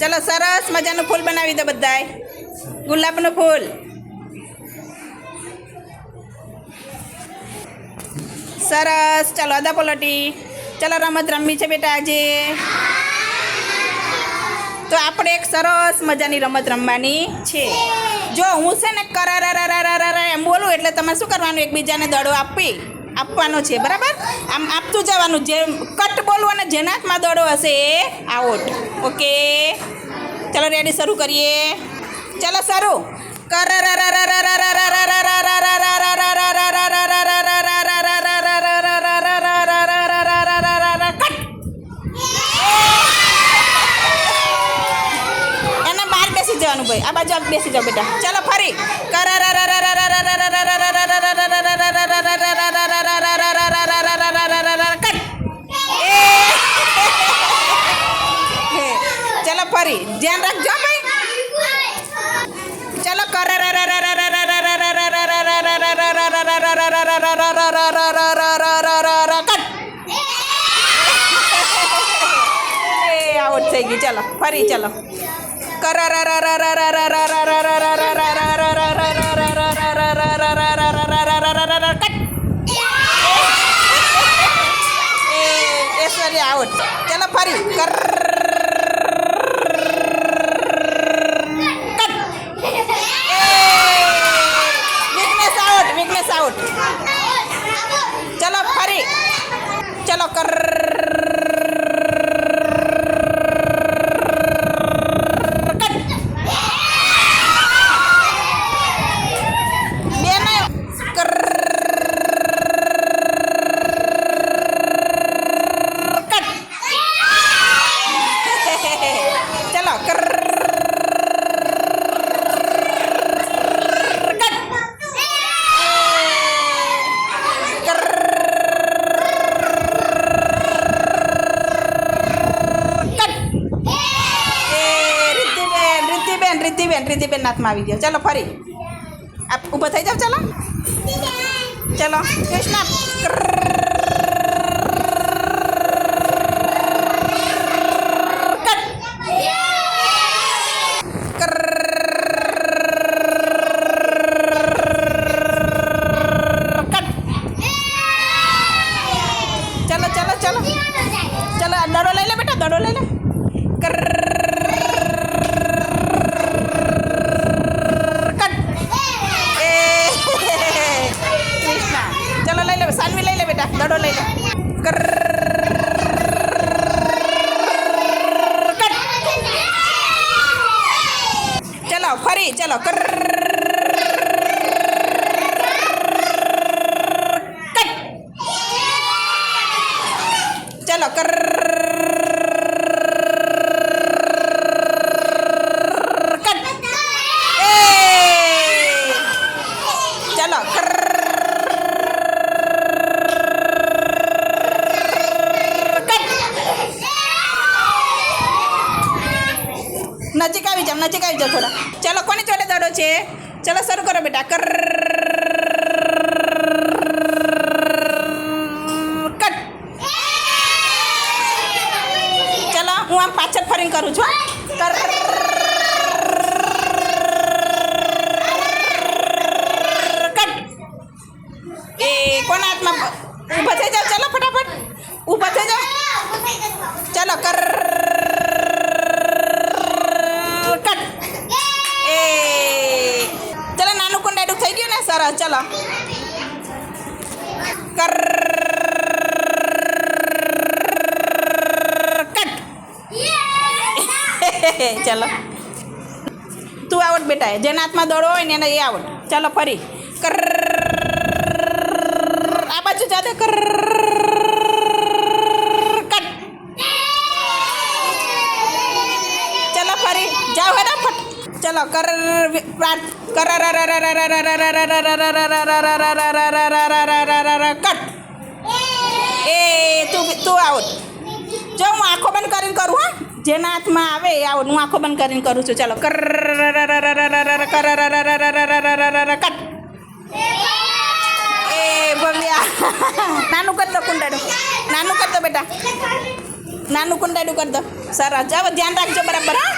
ચલો સરસ મજાનું ફૂલ બનાવી દો બધાય. ગુલાબનું ફૂલ. સરસ. ચાલો અદા પલોટી. ચાલો રમત રમવી છે બેટા આજે. તો આપણે એક સરસ મજાની રમત રમવાની છે. જો હું છે ને કરારા એમ બોલું એટલે તમારે શું કરવાનું? એકબીજાને દડો આપી. આપવાનો છે બરાબર? આમ આપતું જવાનું જે કટ બોલવો અને જેના હાથમાં દડો હશે એ આઉટ ઓકે ચલો રેડી શરૂ કરીએ. ચલો શરૂ. બેસી જવાનું ભાઈ. આ બાજુ બેસી જાઓ બેટા. ચાલો ફરી કટ ચાલો ફરી. ધ્યાન રાખજો ભાઈ. ચાલો એ આઉટ થઈ ગઈ ચાલો ફરી ચાલો ઐશ્વર્ય આઉટ ચાલો ફરી કર વિઘ્નેશ આઉટ વિઘ્નેશ આઉટ ચલો ફરી ચલો કર બે નહીં કર કટ ચલો કર કટ કર કટ એ રિદ્ધિબેન રિદ્ધિબેન રિદ્ધિબેન નાથમાં આવી ગયો. ચાલો ફરી. આપ ઊભા થઈ જાઓ ચાલો. ચલો કૃષ્ણ ચલો ચલો ચલો ચલો આ દડો લઈ લે બેટા દડો લઈ લે કર કટ એ કૃષ્ણા ચલો લઈ લે સાનવી લઈ લે બેટા દડો લઈ લે કર કટ ચલો ફરી ચલો કર કટ ચલો કર કટ એ ચલો કર કટ નજીક આવી જાઓ થોડા. ચલો, કોની જોડે દડો છે? ચલો, શરૂ કરો બેટા. કર, કટ. ચલો, હું આમ પાછળ ફરીને કરું છું કર. કટ. એ, કોના હાથમાં ઊભા થઈ જાઓ? ચલો, ફટાફટ. ઊભા થઈ જાઓ. ચલો, કર. સરસ ચલો કર કટ ચલો તું આવડ બેટા, જેના હાથમાં દોડો હોય ને એને એ આવડ. ચાલો ફરી. કર આ બાજુ જાતે. કર કટ ચલો ફરી. જાઓ ફટાફટ ચલો કર કર કટ એ તું તું આવડ જો હું આંખો બંધ કરીને કરું હા જેના હાથમાં આવે એ આવું હું આંખો બંધ કરીને કરું છું ચાલો કર કટ એ ભવ્યા નાનું કરતો કુંડાડું નાનું કરતો બેટા નાનું કુંડાડું કરી દો સરસ જાવ ધ્યાન રાખજો બરાબર હા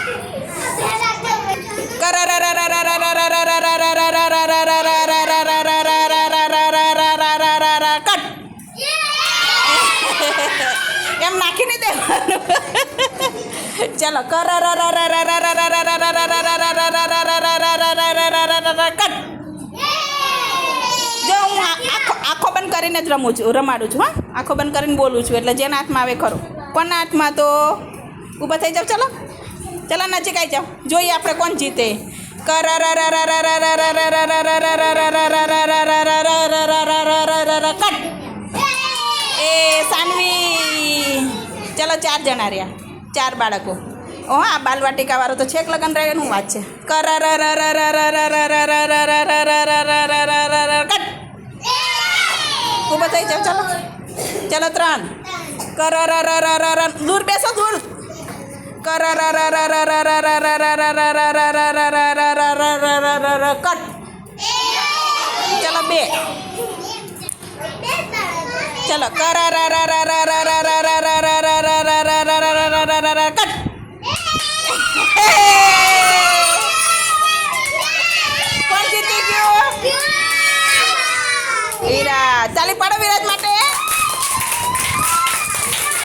એમ નાખી નહીં દેવાનું. ચલો કર. કટ જો હું આખો આખો બંધ કરીને જ રમું છું રમાડું છું હા. આખો બંધ કરીને બોલું છું એટલે જેના હાથમાં આવે ખરો. કોના હાથમાં તો? ઊભા થઈ જાઓ ચલો. ચલો નજીક આવી જાઓ. જોઈએ આપણે કોણ જીતે. કર. કટ એ સાનવી. ચલો ચાર જણા રહ્યા. ચાર બાળકો. ઓ હા બાલવાટિકાવાળો તો છેક લગન રહે, એનું વાત છે. કર કટ ઊભા થઈ જાઓ ચાલો ચાલો ત્રણ કર દૂર બેસો દૂર કર કટ ચલો બે ચલો કર